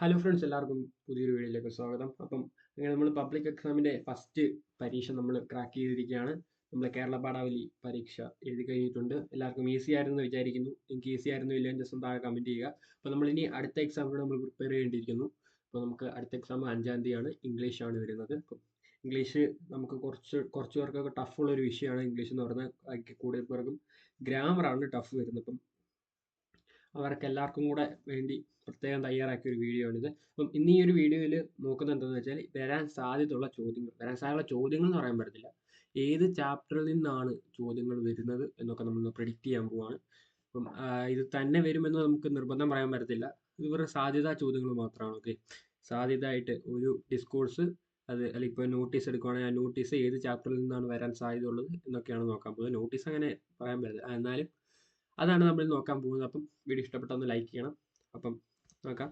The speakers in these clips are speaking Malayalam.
ഹലോ ഫ്രണ്ട്സ് എല്ലാവർക്കും പുതിയൊരു വീഡിയോയിലേക്ക് സ്വാഗതം. അപ്പം അങ്ങനെ നമ്മൾ പബ്ലിക് എക്സാമിന്റെ ഫസ്റ്റ് പരീക്ഷ നമ്മൾ ക്രാക്ക് ചെയ്തിരിക്കുകയാണ്. നമ്മൾ കേരള പാഠാവലി പരീക്ഷ എഴുതി കഴിഞ്ഞിട്ടുണ്ട്. എല്ലാവർക്കും ഈസി ആയിരുന്നു വിചാരിക്കുന്നു. എനിക്ക് ഈസി ആയിരുന്നു ഇല്ല എന്റെ സ്വന്തം കമന്റ് ചെയ്യുക. അപ്പോൾ നമ്മൾ ഇനി അടുത്ത എക്സാമിനോട് നമ്മൾ പ്രിപ്പയർ ചെയ്യേണ്ടിയിരിക്കുന്നു. അപ്പോൾ നമുക്ക് അടുത്ത എക്സാം അഞ്ചാം തീയതിയാണ്. ഇംഗ്ലീഷ് ആണ് വരുന്നത്. ഇംഗ്ലീഷ് നമുക്ക് കുറച്ച് കുറച്ച് പേർക്കൊക്കെ ടഫുള്ള ഒരു വിഷയമാണ് ഇംഗ്ലീഷ് എന്ന് പറഞ്ഞാൽ കൂടുതൽ പേർക്കും ഗ്രാമറാണ് ടഫ് വരുന്നത്. അപ്പം അവർക്ക് എല്ലാവർക്കും കൂടെ വേണ്ടി പ്രത്യേകം തയ്യാറാക്കിയ ഒരു വീഡിയോ ആണിത്. അപ്പം ഇന്ന് ഈ ഒരു വീഡിയോയിൽ നോക്കുന്നത് എന്താണെന്ന് വെച്ചാൽ വരാൻ സാധ്യതയുള്ള ചോദ്യങ്ങൾ വരാൻ സാധ്യതയുള്ള ചോദ്യങ്ങൾ എന്ന് പറയാൻ പറ്റത്തില്ല. ഏത് ചാപ്റ്ററിൽ നിന്നാണ് ചോദ്യങ്ങൾ വരുന്നത് എന്നൊക്കെ നമ്മൾ പ്രിഡിക്റ്റ് ചെയ്യാൻ പോവാണ്. അപ്പം ഇത് തന്നെ വരുമെന്ന് നമുക്ക് നിർബന്ധം പറയാൻ പറ്റത്തില്ല. വെറും സാധ്യതാ ചോദ്യങ്ങൾ മാത്രമാണ് ഓക്കെ സാധ്യതയായിട്ട് ഒരു ഡിസ്കോഴ്സ് അത് അല്ല ഇപ്പോൾ നോട്ടീസ് എടുക്കുകയാണെങ്കിൽ ആ നോട്ടീസ് ഏത് ചാപ്റ്ററിൽ നിന്നാണ് വരാൻ സാധ്യത ഉള്ളത് എന്നൊക്കെയാണ് നോക്കാൻ പോകുന്നത്. നോട്ടീസ് അങ്ങനെ പറയാൻ പറ്റില്ല എന്നാലും അതാണ് നമ്മൾ നോക്കാൻ പോകുന്നത്. അപ്പം വീഡിയോ ഇഷ്ടപ്പെട്ടൊന്ന് ലൈക്ക് ചെയ്യണം. അപ്പം നോക്കാം.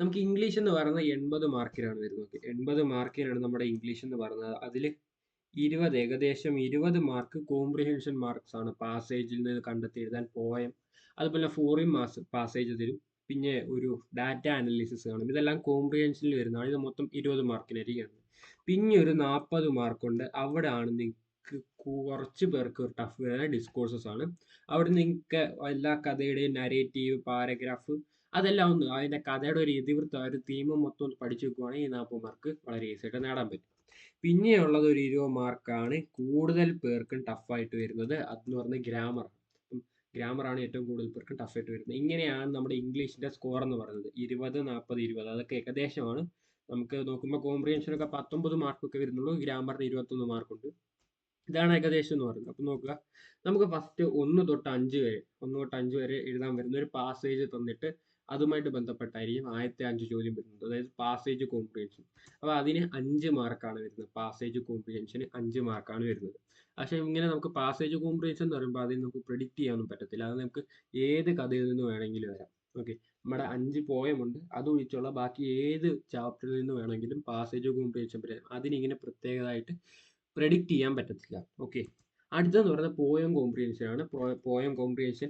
നമുക്ക് ഇംഗ്ലീഷ് എന്ന് പറയുന്നത് എൺപത് മാർക്കിനാണ് വരുന്നത്. എൺപത് മാർക്കിനാണ് നമ്മുടെ ഇംഗ്ലീഷ് എന്ന് പറയുന്നത്. അതിൽ ഇരുപത് ഏകദേശം ഇരുപത് മാർക്ക് കോംപ്രിഹെൻഷൻ മാർക്സ് ആണ് പാസേജിൽ നിന്ന് കണ്ടെത്തി എഴുതാൻ പോയം അതുപോലെ ഫോറിൻ മാസ് പാസേജ് തരും. പിന്നെ ഒരു ഡാറ്റ അനാലിസിസ് കാണും. ഇതെല്ലാം കോംപ്രിഹെൻഷനിൽ വരുന്നതാണ്. ഇത് മൊത്തം ഇരുപത് മാർക്കിനായിരിക്കും പിന്നെ ഒരു നാൽപ്പത് മാർക്കുണ്ട്. അവിടെ ആണ് നിങ്ങൾക്ക് കുറച്ച് പേർക്ക് ടഫ് വരുന്ന ഡിസ്കോഴ്സസ് ആണ്. അവിടെ നിങ്ങൾക്ക് എല്ലാ കഥയുടെയും നരേറ്റീവ് പാരഗ്രാഫ് അതെല്ലാം ഒന്ന് അതിന്റെ കഥയുടെ ഒരു ഇതിവൃത്തം ഒരു തീമും മൊത്തം ഒന്ന് പഠിച്ചു വെക്കുവാണെങ്കിൽ ഈ നാൽപ്പത് മാർക്ക് വളരെ ഈസി ആയിട്ട് നേടാൻ പറ്റും. പിന്നെയുള്ളത് ഒരു ഇരുപത് മാർക്കാണ് കൂടുതൽ പേർക്കും ടഫായിട്ട് വരുന്നത് അതെന്ന് പറയുന്നത് ഗ്രാമർ ഗ്രാമറാണ് ഏറ്റവും കൂടുതൽ പേർക്ക് ടഫായിട്ട് വരുന്നത്. ഇങ്ങനെയാണ് നമ്മുടെ ഇംഗ്ലീഷിന്റെ സ്കോർ എന്ന് പറയുന്നത്. ഇരുപത് നാൽപ്പത് ഇരുപത് അതൊക്കെ ഏകദേശമാണ്. നമുക്ക് നോക്കുമ്പോൾ കോംപ്രിഹെൻഷനൊക്കെ പത്തൊമ്പത് മാർക്കൊക്കെ വരുന്നുള്ളൂ. ഗ്രാമറിന് ഇരുപത്തൊന്ന് മാർക്കുണ്ട് ഇതാണ് ഏകദേശം എന്ന് പറയുന്നത്. അപ്പം നോക്കുക. നമുക്ക് ഫസ്റ്റ് ഒന്ന് തൊട്ട് അഞ്ച് വരെ ഒന്ന് തൊട്ട് അഞ്ച് വരെ എഴുതാൻ വരുന്ന ഒരു പാസേജ് തന്നിട്ട് അതുമായിട്ട് ബന്ധപ്പെട്ടായിരിക്കും ആദ്യത്തെ അഞ്ച് ചോദ്യം വരുന്നത്. അതായത് പാസേജ് കോംപ്രിഹെൻഷൻ അപ്പോൾ അതിന് അഞ്ച് മാർക്കാണ് വരുന്നത്. പാസേജ് കോംപ്രിഹെൻഷന് അഞ്ച് മാർക്കാണ് വരുന്നത്. പക്ഷേ ഇങ്ങനെ നമുക്ക് പാസേജ് കോംപ്രിഹെൻഷൻ എന്ന് പറയുമ്പോൾ അതിന് നമുക്ക് പ്രിഡിക്റ്റ് ചെയ്യാനൊന്നും പറ്റത്തില്ല. അത് നമുക്ക് ഏത് കഥയിൽ നിന്ന് വേണമെങ്കിലും വരാം. ഓക്കെ നമ്മുടെ അഞ്ച് പോയമുണ്ട് അത് ഒഴിച്ചുള്ള ബാക്കി ഏത് ചാപ്റ്ററിൽ നിന്ന് വേണമെങ്കിലും പാസേജ് കോംപ്രിഹെൻഷൻ വരാം. അതിനിങ്ങനെ പ്രത്യേകമായിട്ട് പ്രെഡിക്റ്റ് ചെയ്യാൻ പറ്റത്തില്ല. ഓക്കെ അടുത്തതെന്ന് പറയുന്നത് പോയം കോംപ്രിഹെൻഷൻ ആണ്. പോയം കോംപ്രിഹെൻഷൻ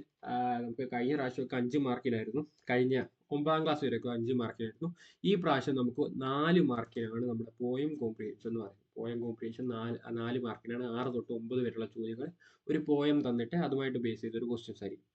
നമുക്ക് കഴിഞ്ഞ പ്രാവശ്യമൊക്കെ അഞ്ച് മാർക്കിനായിരുന്നു കഴിഞ്ഞ ഒമ്പതാം ക്ലാസ് വരെയൊക്കെ അഞ്ച് മാർക്കിനായിരുന്നു ഈ പ്രാവശ്യം നമുക്ക് നാല് മാർക്കിനാണ് നമ്മുടെ പോയം കോംപ്രിഹെൻഷൻ എന്ന് പറയുന്നത്. പോയം കോംപ്രിഹെൻഷൻ നാല് നാല് മാർക്കിനാണ് ആറ് തൊട്ട് ഒമ്പത് വരെയുള്ള ചോദ്യങ്ങൾ ഒരു പോയം തന്നിട്ട് അതുമായിട്ട് ബേസ് ചെയ്തൊരു ക്വസ്റ്റ്യൻസ് ആയിരിക്കും.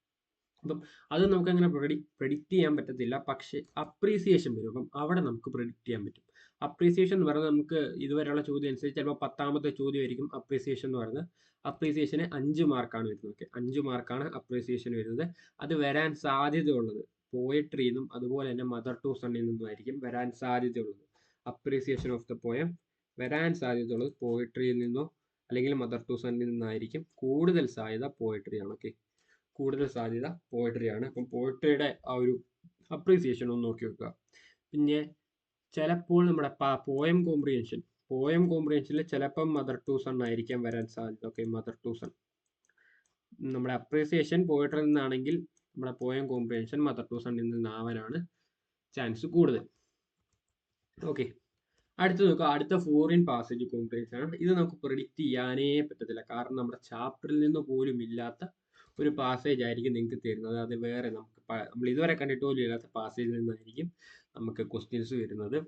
അപ്പം അത് നമുക്ക് അങ്ങനെ പ്രഡി പ്രഡിക്റ്റ് ചെയ്യാൻ പറ്റത്തില്ല. പക്ഷേ അപ്രീസിയേഷൻ വരും. അപ്പം അവിടെ നമുക്ക് പ്രഡിക്റ്റ് ചെയ്യാൻ പറ്റും. അപ്രീസിയേഷൻ എന്ന് പറയുന്നത് നമുക്ക് ഇതുവരെയുള്ള ചോദ്യം അനുസരിച്ച് ചിലപ്പോൾ പത്താമത്തെ ചോദ്യമായിരിക്കും അപ്രീസിയേഷൻ എന്ന് പറയുന്നത്. അപ്രീസിയേഷന് അഞ്ച് മാർക്കാണ് വരുന്നത്. ഓക്കെ അഞ്ച് മാർക്കാണ് അപ്രീസിയേഷൻ വരുന്നത്. അത് വരാൻ സാധ്യതയുള്ളത്. പോയട്രിന്നും അതുപോലെ തന്നെ മദർ ടു സണ്ണിൽ നിന്നുമായിരിക്കും വരാൻ സാധ്യതയുള്ളത്. അപ്രീസിയേഷൻ ഓഫ് ദ പോയം വരാൻ സാധ്യതയുള്ളത് പോയട്രിയിൽ നിന്നോ അല്ലെങ്കിൽ മദർ ടു സണ്ണിൽ നിന്നായിരിക്കും കൂടുതൽ സാധ്യത പോയട്രിയാണ് ഓക്കെ കൂടുതൽ സാധ്യത പോയട്രിയാണ് അപ്പം പോയട്രിയുടെ ആ ഒരു അപ്രീസിയേഷൻ ഒന്ന് നോക്കി വെക്കുക. പിന്നെ ചിലപ്പോൾ നമ്മുടെ പോയം കോംപ്രിഹെൻഷൻ പോയം കോമ്പിനേഷനിൽ ചിലപ്പം മദർ ടു സൺ ആയിരിക്കാം വരാൻ സാധ്യത. ഓക്കെ മദർ ടു നമ്മുടെ അപ്രീസിയേഷൻ പോയിട്ടിൽ നിന്നാണെങ്കിൽ നമ്മുടെ പോയം കോമ്പിനേഷൻ മദർ ടു സണ്ണിൽ നിന്നാവാനാണ് ചാൻസ് കൂടുതൽ. ഓക്കെ അടുത്ത് നോക്കുക. അടുത്ത ഫോറിൻ പാസേജ് കോമ്പിനേഷൻ ആണ്. ഇത് നമുക്ക് പ്രിഡിക്റ്റ് ചെയ്യാനേ പറ്റത്തില്ല. കാരണം നമ്മുടെ ചാപ്റ്ററിൽ നിന്ന് പോലും ഇല്ലാത്ത ഒരു പാസേജ് ആയിരിക്കും നിങ്ങൾക്ക് തരുന്നത്. അത് വേറെ നമുക്ക് നമ്മൾ ഇതുവരെ കണ്ടിട്ട് പോലും ഇല്ലാത്ത പാസേജിൽ നിന്നായിരിക്കും നമുക്ക് ക്വസ്റ്റ്യൻസ് വരുന്നത്.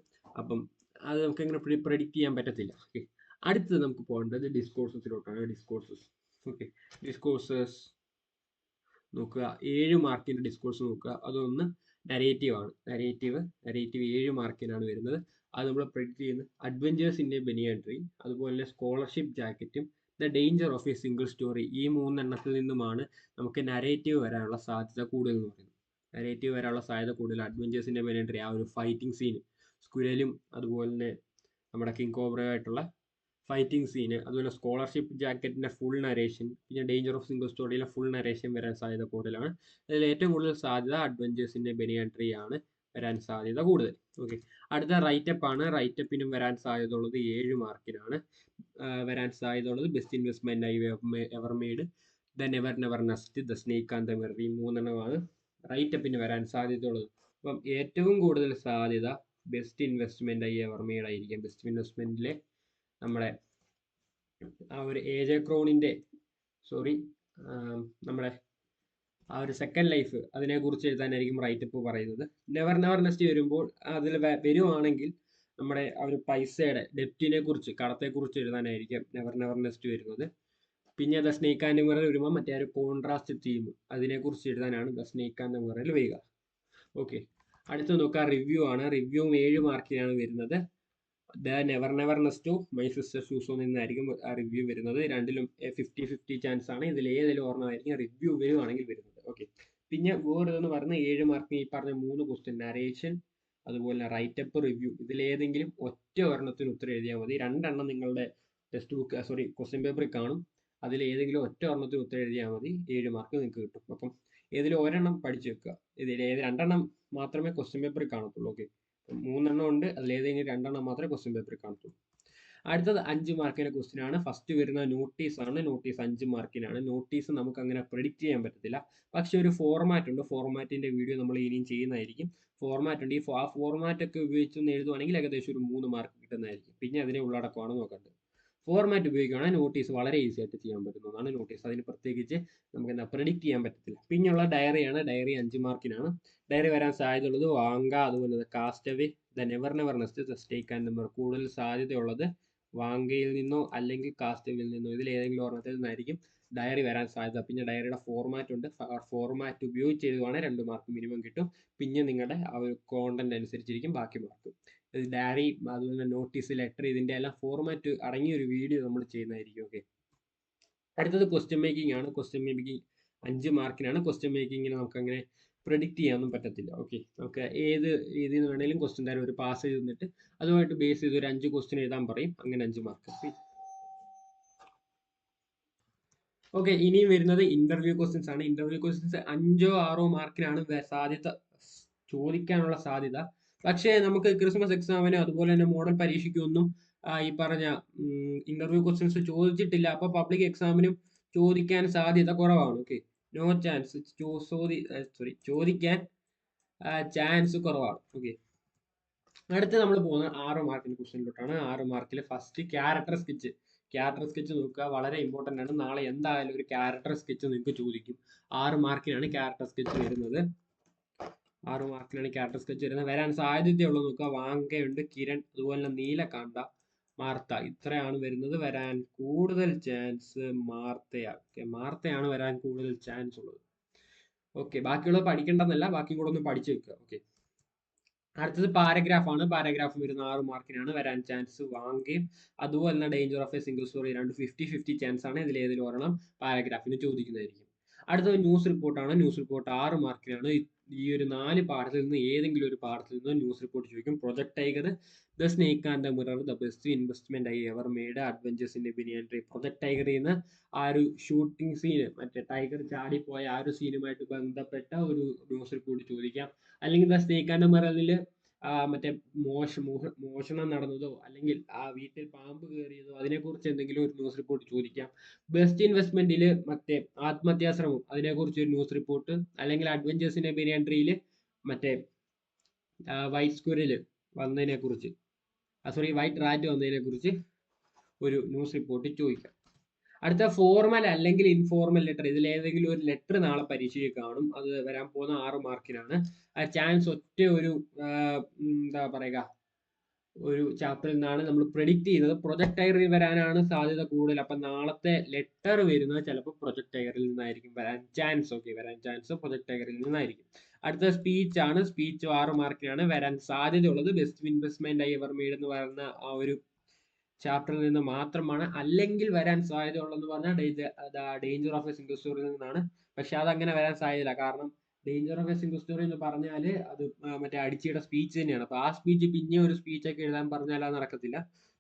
അപ്പം അത് നമുക്ക് എങ്ങനെ പ്രെഡിക്റ്റ് ചെയ്യാൻ പറ്റത്തില്ല. ഓക്കെ അടുത്തത് നമുക്ക് പോകേണ്ടത് ഡിസ്കോഴ്സസിലോട്ടാണ് ഡിസ്കോഴ്സസ് ഓക്കെ ഡിസ്കോഴ്സസ് നോക്കുക. ഏഴ് മാർക്കിന്റെ ഡിസ്കോഴ്സ് നോക്കുക. അതൊന്ന് നരേറ്റീവ് ആണ്. നരേറ്റീവ് നരേറ്റീവ് ഏഴ് മാർക്കിനാണ് വരുന്നത്. അത് നമ്മൾ പ്രെഡിക്റ്റ് ചെയ്യുന്നത് അഡ്വഞ്ചേഴ്സ് ഇൻ എ ബെനിയൻട്രി അതുപോലെ തന്നെ സ്കോളർഷിപ്പ് ജാക്കറ്റും the danger of a single story ഈ മൂന്നെണ്ണത്തിൽ നിന്നുമാണ് നമുക്ക് നരേറ്റീവ് വരാനുള്ള സാധ്യത കൂടുതൽ എന്ന് പറയുന്നത്. നരേറ്റീവ് വരാനുള്ള സാധ്യത കൂടുതൽ അഡ്വഞ്ചേഴ്സിന്റെ ബെനിയൻട്രി ആ ഒരു ഫൈറ്റിംഗ് സീൻ സ്കുരലും അതുപോലെ തന്നെ നമ്മുടെ കിങ് കോബ്രയുമായിട്ടുള്ള ഫൈറ്റിംഗ് സീന് അതുപോലെ സ്കോളർഷിപ്പ് ജാക്കറ്റിന്റെ ഫുൾ നരേഷൻ പിന്നെ ഡേഞ്ചർ ഓഫ് സിംഗിൾ സ്റ്റോറിയിലെ ഫുൾ നരേഷൻ വരാൻ സാധ്യത കൂടുതലാണ്. അതിൽ ഏറ്റവും കൂടുതൽ സാധ്യത അഡ്വഞ്ചേഴ്സിന്റെ ബെനിയൻട്രി ആണ് വരാൻ സാധ്യത കൂടുതൽ. ഓക്കെ അടുത്ത റൈറ്റപ്പ് ആണ്. റൈറ്റപ്പിനും വരാൻ സാധ്യത ഉള്ളത് ഏഴ് മാർക്കിനാണ്. വരാൻ സാധ്യത ഉള്ളത് best investment I ever made the never never nest the snake and the mirror മൂന്നെണ്ണമാണ് റൈറ്റപ്പിന് വരാൻ സാധ്യത ഉള്ളത് അപ്പം ഏറ്റവും കൂടുതൽ സാധ്യത best investment I ever made ആയിരിക്കും. ബെസ്റ്റ് ഇൻവെസ്റ്റ്മെന്റിലെ നമ്മുടെ ആ ഒരു എ ജെ ക്രോണിന്റെ സോറി നമ്മുടെ ആ ഒരു സെക്കൻഡ് ലൈഫ് അതിനെക്കുറിച്ച് എഴുതാനായിരിക്കും റൈറ്റപ്പ് പറയുന്നത്. നെവർ നെവർ നെസ്റ്റ് വരുമ്പോൾ അതിൽ വരുവാണെങ്കിൽ നമ്മുടെ ആ ഒരു പൈസയുടെ ഡെപ്റ്റിനെ കുറിച്ച് കടത്തെക്കുറിച്ച് എഴുതാനായിരിക്കും നെവർ നെവർ നെസ്റ്റ് വരുന്നത്. പിന്നെ ദ സ്നേക്ക് ആൻഡ് മിറൽ വരുമ്പോൾ മറ്റേ ഒരു കോൺട്രാസ്റ്റ് തീം അതിനെക്കുറിച്ച് എഴുതാനാണ് ദ സ്നേക്ക് ആൻഡ് മിറൽ വരിക. ഓക്കെ അടുത്ത് നോക്കുക റിവ്യൂ ആണ്. റിവ്യൂ ഏഴ് മാർക്കിനാണ് വരുന്നത്. The never never to my sister ഷൂസോ നിന്നായിരിക്കും ആ റിവ്യൂ വരുന്നത്. രണ്ടിലും ഫിഫ്റ്റി ഫിഫ്റ്റി ചാൻസ് ആണ്. ഇതിൽ ഏതെങ്കിലും ഓർമ്മമായിരിക്കും റിവ്യൂ വരുവാണെങ്കിൽ വരുന്നത്. ഓക്കെ പിന്നെ വേറെ എന്ന് പറയുന്ന ഏഴ് മാർക്കിന് ഈ പറഞ്ഞ മൂന്ന് ക്വസ്റ്റ്യൻ നരേഷൻ അതുപോലെ റൈറ്റപ്പ് റിവ്യൂ ഇതിൽ ഏതെങ്കിലും ഒറ്റ ഒരെണ്ണത്തിന് ഉത്തരം എഴുതിയാൽ മതി. രണ്ടെണ്ണം നിങ്ങളുടെ ടെക്സ്റ്റ് ബുക്ക് സോറി ക്വസ്റ്റ്യൻ പേപ്പറിൽ കാണും. അതിൽ ഏതെങ്കിലും ഒറ്റ ഒരെണ്ണത്തിന് ഉത്തരം എഴുതിയാൽ മതി. ഏഴ് മാർക്ക് നിങ്ങൾക്ക് കിട്ടും. അപ്പം ഏതെങ്കിലും ഒരെണ്ണം പഠിച്ചു വെക്കുക. ഇതിൽ ഏത് രണ്ടെണ്ണം മാത്രമേ ക്വസ്റ്റ്യൻ പേപ്പറിൽ കാണത്തുള്ളൂ. ഓക്കെ മൂന്നെണ്ണം ഉണ്ട്. അതിൽ ഏതെങ്കിലും രണ്ടെണ്ണം മാത്രമേ ക്വസ്റ്റ്യൻ പേപ്പറിൽ കാണത്തുള്ളൂ. അടുത്തത് അഞ്ച് മാർക്കിന്റെ ക്വസ്റ്റ്യൻ ആണ്. ഫസ്റ്റ് വരുന്ന നോട്ടീസ് ആണ്. നോട്ടീസ് അഞ്ച് മാർക്കിനാണ് നോട്ടീസ് നമുക്ക് അങ്ങനെ പ്രിഡിക്റ്റ് ചെയ്യാൻ പറ്റത്തില്ല. പക്ഷേ ഒരു ഫോർമാറ്റ് ഉണ്ട്. ഫോർമാറ്റിന്റെ വീഡിയോ നമ്മൾ ഇനിയും ചെയ്യുന്നതായിരിക്കും. ഫോർമാറ്റ് ഉണ്ട്. ഈ ആ ഫോർമാറ്റ് ഒക്കെ ഉപയോഗിച്ച് ഒന്ന് എഴുതുവാണെങ്കിൽ ഏകദേശം ഒരു മൂന്ന് മാർക്ക് കിട്ടുന്നതായിരിക്കും. പിന്നെ അതിനെ ഉള്ളടക്കമാണ് നോക്കേണ്ടത്. ഫോർമാറ്റ് ഉപയോഗിക്കുകയാണെങ്കിൽ നോട്ടീസ് വളരെ ഈസി ആയിട്ട് ചെയ്യാൻ പറ്റുന്നതാണ് നോട്ടീസ് അതിന് പ്രത്യേകിച്ച് നമുക്ക് എന്താ പ്രഡിക്റ്റ് ചെയ്യാൻ പറ്റത്തില്ല. പിന്നെയുള്ള ഡയറിയാണ് ഡയറി അഞ്ച് മാർക്കിനാണ് ഡയറി വരാൻ സാധ്യത സാധ്യതയുള്ളത് വാങ്ക അതുപോലെ castaway the never never nest snake and number കൂടുതൽ സാധ്യതയുള്ളത് വാങ്കയിൽ നിന്നോ അല്ലെങ്കിൽ കാസ്റ്റവിൽ നിന്നോ. ഇതിൽ ഏതെങ്കിലും ഒരെണ്ണത്തിൽ നിന്നായിരിക്കും ഡയറി വരാൻ സാധ്യത. പിന്നെ ഡയറിയുടെ ഫോർമാറ്റ് ഉണ്ട്. ഫോർമാറ്റ് ഉപയോഗിച്ച് എഴുതുവാണെങ്കിൽ രണ്ട് മാർക്ക് മിനിമം കിട്ടും. പിന്നെ നിങ്ങളുടെ ആ ഒരു കോണ്ടന്റ് അനുസരിച്ചിരിക്കും ബാക്കി മാർക്ക് ഡയറി അതുപോലെ നോട്ടീസ് ലെറ്റർ ഇതിന്റെ എല്ലാം ഫോർമാറ്റ് അടങ്ങിയ ഒരു വീഡിയോ നമ്മൾ ചെയ്യുന്നതായിരിക്കും ഓക്കെ അടുത്തത് ക്വസ്റ്റ്യൻ മേക്കിംഗ് ആണ്. ക്വസ്റ്റ്യൻ മേക്കിംഗ് അഞ്ച് മാർക്കിനാണ്. ക്വസ്റ്റ്യൻ മേക്കിങ്ങിന് നമുക്ക് അങ്ങനെ പ്രിഡിക്റ്റ് ചെയ്യാനൊന്നും പറ്റത്തില്ല ഓക്കെ നമുക്ക് ഏത് രീതിയിൽ നിന്ന് വേണമെങ്കിലും ക്വസ്റ്റ്യൻ തരാം. ഒരു പാസ് ചെയ്ത് തന്നിട്ട് അതുമായിട്ട് ബേസ് ചെയ്ത് ഒരു അഞ്ച് ക്വസ്റ്റ്യൻ എഴുതാൻ പറയും. അങ്ങനെ അഞ്ച് മാർക്ക് ഓക്കെ ഇനിയും വരുന്നത് ഇന്റർവ്യൂ ക്വസ്റ്റ്യൻസ് ആണ്. ഇന്റർവ്യൂ ക്വസ്റ്റ്യൻസ് അഞ്ചോ ആറോ മാർക്കിനാണ് സാധ്യത ചോദിക്കാനുള്ള സാധ്യത. പക്ഷേ നമുക്ക് ക്രിസ്മസ് എക്സാമിന് അതുപോലെ തന്നെ മോഡൽ പരീക്ഷയ്ക്കൊന്നും ഈ പറഞ്ഞ ഇന്റർവ്യൂ ക്വസ്റ്റ്യൻസ് ചോദിച്ചിട്ടില്ല. അപ്പൊ പബ്ലിക് എക്സാമിനും ചോദിക്കാൻ സാധ്യത കുറവാണ്. Okay no chance sorry sorry ചോദിക്കാൻ ചാൻസ് കുറവാണ്. ഓക്കെ അടുത്ത് നമ്മൾ പോകുന്നത് ആറ് മാർക്കിന്റെ ക്വസ്റ്റ്യനിലോട്ടാണ് ആറ് മാർക്കിൽ first character sketch character sketch നോക്കുക വളരെ ഇമ്പോർട്ടന്റ് ആണ്. നാളെ എന്തായാലും ഒരു ക്യാരക്ടർ സ്കെച്ച് നിങ്ങൾക്ക് ചോദിക്കും. ആറ് മാർക്കിനാണ് ക്യാരക്ടർ സ്കെച്ച് വരുന്നത്. ആറ് മാർക്കിനാണ് ക്യാരക്ടർ സ്കെച്ച് വരുന്നത്. വരാൻ സാധ്യതയുള്ളത് നോക്കുക വാങ്കയുണ്ട് കിരൺ അതുപോലെ തന്നെ നീലകാന്ത മാർത്ത. ഇത്രയാണ് വരുന്നത്. വരാൻ കൂടുതൽ ചാൻസ് മാർത്തയാണ് ഓക്കെ മാർത്തയാണ് വരാൻ കൂടുതൽ ചാൻസ് ഉള്ളത്. ഓക്കെ ബാക്കിയുള്ളത് പഠിക്കേണ്ടെന്നല്ല ബാക്കി കൂടെ ഒന്ന് പഠിച്ചു വെക്കുക. ഓക്കെ അടുത്തത് പാരഗ്രാഫ് ആണ്. പാരഗ്രാഫ് വരുന്ന ആറ് മാർക്കിനാണ് വരാൻ ചാൻസ് വാങ്ങുകയും അതുപോലെ തന്നെ danger of a single story രണ്ട് ഫിഫ്റ്റി ഫിഫ്റ്റി ചാൻസ് ആണ് ഇതിൽ ഏതിലും ഒരെണ്ണം പാരഗ്രാഫിന് ചോദിക്കുന്നതായിരിക്കും. അടുത്തത് ന്യൂസ് റിപ്പോർട്ടാണ്. ന്യൂസ് റിപ്പോർട്ട് ആറ് മാർക്കിനാണ് ഈ ഒരു നാല് പാഠത്തിൽ നിന്ന് ഏതെങ്കിലും ഒരു പാഠത്തിൽ നിന്ന് ന്യൂസ് റിപ്പോർട്ട് ചോദിക്കും. Project Tiger the snake and the mirror the best investment I ever made adventures in banyan tree Project Tiger നിന്ന് ആ ഒരു ഷൂട്ടിംഗ് സീന് മറ്റേ ടൈഗർ ചാടിപ്പോയ ആ ഒരു സീനുമായിട്ട് ബന്ധപ്പെട്ട ഒരു ന്യൂസ് റിപ്പോർട്ട് ചോദിക്കാം. അല്ലെങ്കിൽ ദ സ്നേക്ക് ആൻഡ് ദ മിററിൽ മറ്റേ മോശ മോഷണം നടന്നതോ അല്ലെങ്കിൽ ആ വീട്ടിൽ പാമ്പ് കയറിയതോ അതിനെക്കുറിച്ച് എന്തെങ്കിലും ഒരു ന്യൂസ് റിപ്പോർട്ട് ചോദിക്കാം. ബെസ്റ്റ് ഇൻവെസ്റ്റ്മെന്റിൽ മറ്റേ ആത്മഹത്യാശ്രമം അതിനെക്കുറിച്ച് ഒരു ന്യൂസ് റിപ്പോർട്ട് അല്ലെങ്കിൽ അഡ്വഞ്ചേഴ്സിന്റെ ബിരിയാൻട്രിയിൽ മറ്റേ വൈറ്റ് സ്ക്വരിൽ വന്നതിനെക്കുറിച്ച് സോറി വൈറ്റ് റാറ്റ് വന്നതിനെക്കുറിച്ച് ഒരു ന്യൂസ് റിപ്പോർട്ട് ചോദിക്കാം. അടുത്ത ഫോർമൽ അല്ലെങ്കിൽ ഇൻഫോർമൽ ലെറ്റർ ഇതിൽ ഏതെങ്കിലും ഒരു ലെറ്റർ നാളെ പരീക്ഷയിൽ കാണും. അത് വരാൻ പോകുന്ന ആറ് മാർക്കിനാണ് ആ ചാൻസ് ഒറ്റ ഒരു എന്താ പറയുക ഒരു ചാപ്റ്ററിൽ നിന്നാണ് നമ്മൾ പ്രൊഡിക്റ്റ് ചെയ്യുന്നത്. പ്രൊജക്ട് ടയറിൽ വരാനാണ് സാധ്യത കൂടുതൽ. അപ്പം നാളത്തെ ലെറ്റർ വരുന്നത് ചിലപ്പോൾ പ്രൊജക്ട് ടയറിൽ നിന്നായിരിക്കും. വരാൻ ചാൻസ് ഓക്കെ വരാൻ ചാൻസ് പ്രൊജക്ട് ടയറിൽ നിന്നായിരിക്കും. അടുത്ത സ്പീച്ച് ആണ്. സ്പീച്ച് ആറ് മാർക്കിനാണ് വരാൻ സാധ്യതയുള്ളത്. Best investment I ever made എന്ന് പറയുന്ന ആ ഒരു ചാപ്റ്ററിൽ നിന്ന് മാത്രമാണ് അല്ലെങ്കിൽ വരാൻ സാധ്യത സാധ്യതയുള്ളതെന്ന് പറഞ്ഞാൽ ഡേഞ്ചർ ഓഫ് എ സിംഗിൾ സ്റ്റോറിയിൽ നിന്നാണ്. പക്ഷെ അതങ്ങനെ വരാൻ സാധ്യതയില്ല. കാരണം danger of a single story എന്ന് പറഞ്ഞാൽ അത് മറ്റേ അടിച്ചിയുടെ സ്പീച്ച് തന്നെയാണ്. അപ്പോൾ ആ സ്പീച്ച് പിന്നെ ഒരു സ്പീച്ചൊക്കെ എഴുതാൻ പറഞ്ഞാൽ അത് നടക്കത്തില്ല.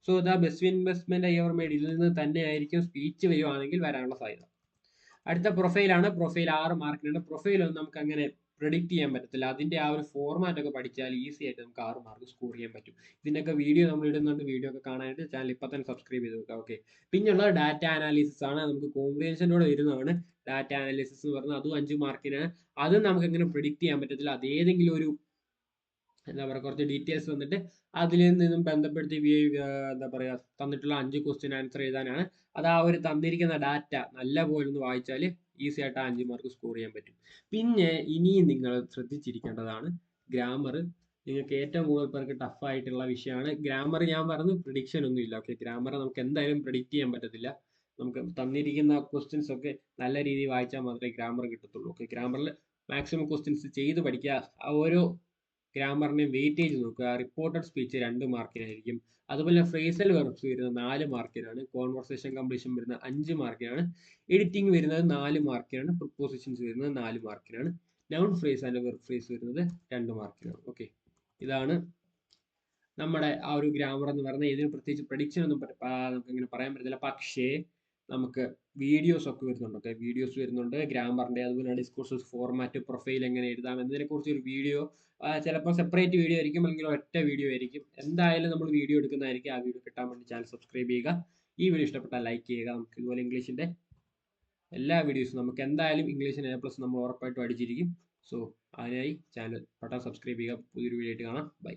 So the best investment I ever made ഇതിൽ നിന്ന് തന്നെ ആയിരിക്കും സ്പീച്ച് വരുവാണെങ്കിൽ വരാനുള്ള സാധ്യത. അടുത്ത പ്രൊഫൈലാണ് പ്രൊഫൈൽ ആറ് മാർക്കിനാണ് പ്രൊഫൈൽ നമുക്ക് അങ്ങനെ പ്രിഡിക്റ്റ് ചെയ്യാൻ പറ്റത്തില്ല. അതിന്റെ ആ ഒരു ഫോർമാറ്റ് ഒക്കെ പഠിച്ചാൽ ഈസി ആയിട്ട് നമുക്ക് ആറ് മാർക്ക് സ്കോർ ചെയ്യാൻ പറ്റും. ഇതിനൊക്കെ വീഡിയോ നമ്മൾ ഇടുന്നുണ്ട്. വീഡിയോ ഒക്കെ കാണാനായിട്ട് ചാനൽ ഇപ്പം തന്നെ സബ്സ്ക്രൈബ് ചെയ്ത് വെക്കാം ഓക്കെ പിന്നെയുള്ള ഡാറ്റ അനാലിസിസ് ആണ് നമുക്ക് കോംപ്രിഹെൻഷനോട് വരുന്നതാണ്. ഡാറ്റ അനാലിസിസ് എന്ന് പറഞ്ഞാൽ അതും അഞ്ച് മാർക്കിനാണ് അത് നമുക്ക് എങ്ങനെ പ്രിഡിക്റ്റ് ചെയ്യാൻ പറ്റത്തില്ല. അതേതെങ്കിലും ഒരു എന്താ പറയുക കുറച്ച് ഡീറ്റെയിൽസ് തന്നിട്ട് അതിൽ നിന്നും ബന്ധപ്പെടുത്തി എന്താ പറയുക തന്നിട്ടുള്ള അഞ്ച് ക്വസ്റ്റ്യൻ ആൻസർ എഴുതാനാണ്. അത് ആ ഒരു തന്നിരിക്കുന്ന ഡാറ്റ നല്ല പോലെ ഒന്ന് വായിച്ചാൽ ഈസി ആയിട്ട് ആ അഞ്ച് മാർക്ക് സ്കോർ ചെയ്യാൻ പറ്റും. പിന്നെ ഇനിയും നിങ്ങൾ ശ്രദ്ധിച്ചിരിക്കേണ്ടതാണ് ഗ്രാമർ നിങ്ങൾക്ക് ഏറ്റവും കൂടുതൽ പേർക്ക് ടഫ് ആയിട്ടുള്ള വിഷയമാണ്. ഗ്രാമർ ഞാൻ പറഞ്ഞു പ്രിഡിക്ഷൻ ഒന്നും ഇല്ല. ഓക്കെ ഗ്രാമർ നമുക്ക് എന്തായാലും പ്രിഡിക്റ്റ് ചെയ്യാൻ പറ്റത്തില്ല. നമുക്ക് തന്നിരിക്കുന്ന ക്വസ്റ്റ്യൻസ് ഒക്കെ നല്ല രീതിയിൽ വായിച്ചാൽ മാത്രമേ ഗ്രാമർ കിട്ടത്തുള്ളൂ. ഓക്കെ ഗ്രാമറിൽ മാക്സിമം ക്വസ്റ്റ്യൻസ് ചെയ്ത് പഠിക്കുക. ആ ഓരോ ഗ്രാമറിനെയും വെയിറ്റേജ് നോക്കുക. റിപ്പോർട്ടഡ് സ്പീച്ച് രണ്ട് മാർക്കിനായിരിക്കും അതുപോലെ ഫ്രേസൽ വെർബ്സ് വരുന്നത് നാല് മാർക്കിനാണ് കോൺവെർസേഷൻ കംപ്ലീഷൻ വരുന്നത് അഞ്ച് മാർക്കിനാണ് എഡിറ്റിംഗ് വരുന്നത് നാല് മാർക്കിനാണ് പ്രിപ്പോസിഷൻസ് വരുന്നത് നാല് മാർക്കിനാണ് noun phrase and verb phrase വരുന്നത് രണ്ട് മാർക്കിനാണ് ഓക്കെ ഇതാണ് നമ്മുടെ ആ ഒരു ഗ്രാമർ എന്ന് പറയുന്നത്. ഇതിന് പ്രത്യേകിച്ച് പ്രഡിക്ഷൻ ഒന്നും നമുക്ക് ഇങ്ങനെ പറയാൻ പറ്റത്തില്ല. പക്ഷേ നമുക്ക് വീഡിയോസ് ഒക്കെ വരുന്നുണ്ട്. ഓക്കെ വീഡിയോസ് വരുന്നുണ്ട്. ഗ്രാമറിന്റെ അതുപോലെ ഡിസ്കോഴ്സസ് ഫോർമാറ്റ് പ്രൊഫൈൽ എങ്ങനെ എഴുതാം എന്നതിനെക്കുറിച്ച് ഒരു വീഡിയോ ചിലപ്പോൾ സെപ്പറേറ്റ് വീഡിയോ ആയിരിക്കും അല്ലെങ്കിൽ ഒറ്റ വീഡിയോ ആയിരിക്കും. എന്തായാലും നമ്മൾ വീഡിയോ എടുക്കുന്നതായിരിക്കും. ആ വീഡിയോ കിട്ടാൻ വേണ്ടി ചാനൽ സബ്സ്ക്രൈബ് ചെയ്യുക. ഈ വീഡിയോ ഇഷ്ടപ്പെട്ടാൽ ലൈക്ക് ചെയ്യുക. നമുക്ക് ഇതുപോലെ ഇംഗ്ലീഷിന്റെ എല്ലാ വീഡിയോസും നമുക്ക് എന്തായാലും ഇംഗ്ലീഷിന് എ പ്ലസ് നമ്മൾ ഉറപ്പായിട്ടും അടിച്ചിരിക്കും. സോ അതിനായി ചാനൽ പെട്ടെന്ന് സബ്സ്ക്രൈബ് ചെയ്യുക. പുതിയൊരു വീഡിയോ ആയിട്ട് കാണാം. ബൈ